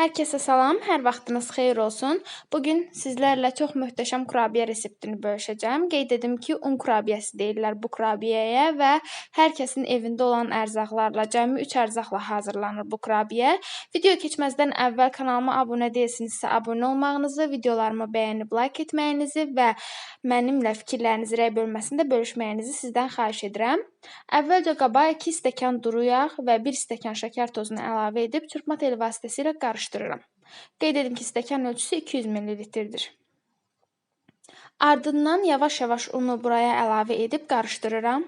Hər kəsə salam, hər vaxtınız xeyir olsun. Bu gün sizlərlə çox möhtəşəm kurabiyə reseptini bölüşəcəm. Qeyd edim ki, un kurabiyəsi deyirlər bu kurabiyəyə və hər kəsin evində olan ərzaqlarla, cəmi 3 ərzaqla hazırlanır bu kurabiyə. Video keçməzdən əvvəl kanalıma abunə deyilsinizsə abunə olmağınızı, videolarımı bəyənib like etməyinizi və mənimlə fikirlərinizi rəy bölməsində bölüşməyinizi sizdən xahiş edirəm. Əvvəlcə qaba 2 stəkan duru yağ və 1 stəkan şəkər tozunu əlavə edib çırpma teli vasitəsilə qarışdırıram. Qeyd edim ki, stəkan ölçüsü 200 ml-dir. Ardından yavaş-yavaş unu buraya əlavə edib qarışdırıram.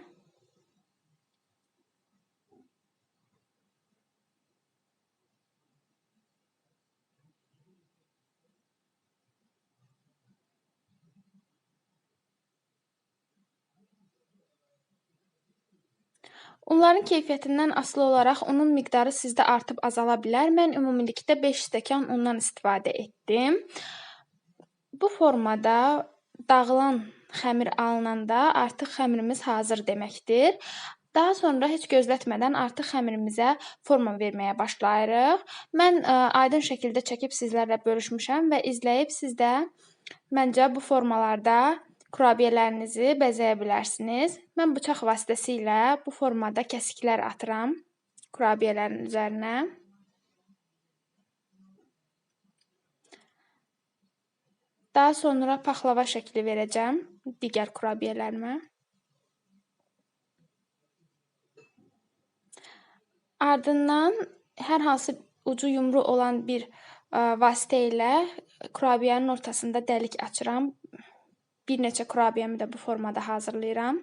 Unların keyfiyyətindən asılı olaraq unun miqdarı sizdə artıb azala bilər. Mən ümumilikdə 5 stəkan undan istifadə etdim. Bu formada dağılan xəmir alınanda artıq xəmirimiz hazır deməkdir. Daha sonra heç gözlətmədən artıq xəmirimizə forma verməyə başlayırıq. Mən ə, aydın şəkildə çəkib sizlərlə bölüşmüşəm və izləyib siz də məncə bu formalarda kurabiyələrinizi bəzəyə bilərsiniz. Mən bıçaq vasitəsilə bu formada kəsiklər atıram kurabiyələrin üzərinə. Daha sonra paxlava şəkli verəcəm digər kurabiyələrimə. Ardından hər hansı ucu yumru olan bir ə, vasitə ilə kurabiyənin ortasında dəlik açıram bir neçə kurabiyəmi də bu formada hazırlayıram.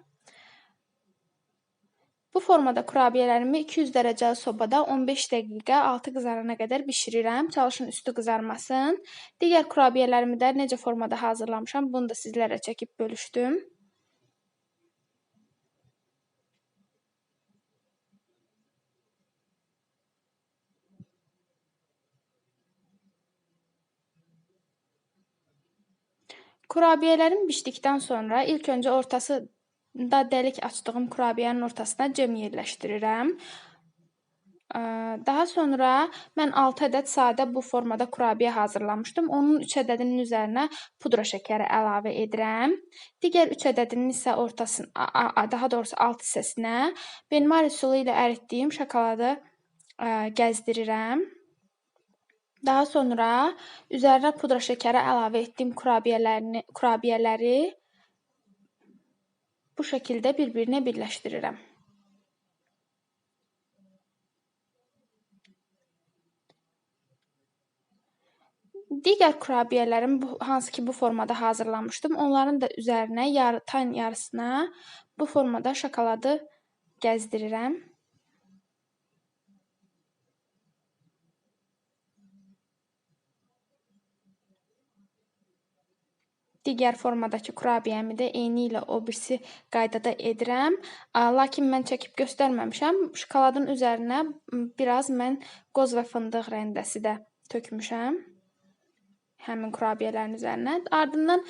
Bu formada kurabiyələrimi 200 dərəcəli sobada 15 dəqiqə altı qızarana qədər bişirirəm. Çalışın üstü qızarmasın. Digər kurabiyələrimi də necə formada hazırlamışam, bunu da sizlərlə çəkib bölüşdüm. Kurabiyələrim bişdikdən sonra ilk öncə ortasında dəlik açdığım kurabiyənin ortasına cem yerləşdirirəm. Daha sonra mən 6 ədəd sadə bu formada kurabiyə hazırlamışdım. Onun 3 ədədinin üzərinə pudra şəkəri əlavə edirəm. Digər 3 ədədinin isə ortasına, daha doğrusu alt hissəsinə benmari üsulu ilə əritdiyim şokoladı gəzdirirəm. Daha sonra üzərinə pudra şəkəri əlavə etdiyim kurabiyələrini kurabiyələri bu şəkildə bir-birinə birləşdirirəm. Digər kurabiyələrim bu hansı ki bu formada hazırlamışdım. Onların da üzərinə yarı tan yarısına bu formada şokoladı gəzdirirəm. Digər formadakı kurabiyəmi də eyni ilə o birisi qaydada edirəm. Lakin mən çəkib göstərməmişəm. Şokoladın üzərinə biraz mən qoz və fındıq rəndəsi də tökmüşəm həmin kurabiyələrin üzərinə. Ardından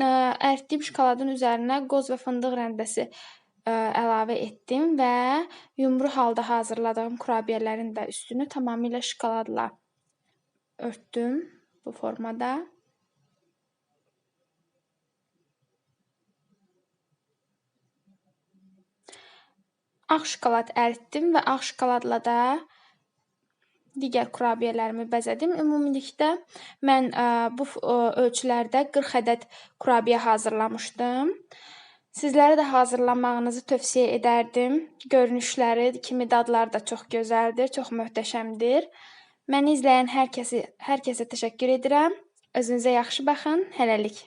əritdiyim şokoladın üzərinə qoz və fındıq rəndəsi əlavə etdim və yumru halda hazırladığım kurabiyələrin də üstünü tamamilə şokoladla örtdüm bu formada. Ağ şokolad əritdim və ağ şokoladla da digər kurabiyələrimi bəzədim. Ümumilikdə mən ə, bu ə, ölçülərdə 40 ədəd kurabiyə hazırlamışdım. Sizlərə də hazırlamağınızı tövsiyə edərdim. Görünüşləri kimi dadları da çox gözəldir, çox möhtəşəmdir. Məni izləyən hər kəsi hər kəsə təşəkkür edirəm. Özünüzə yaxşı baxın. Hələlik.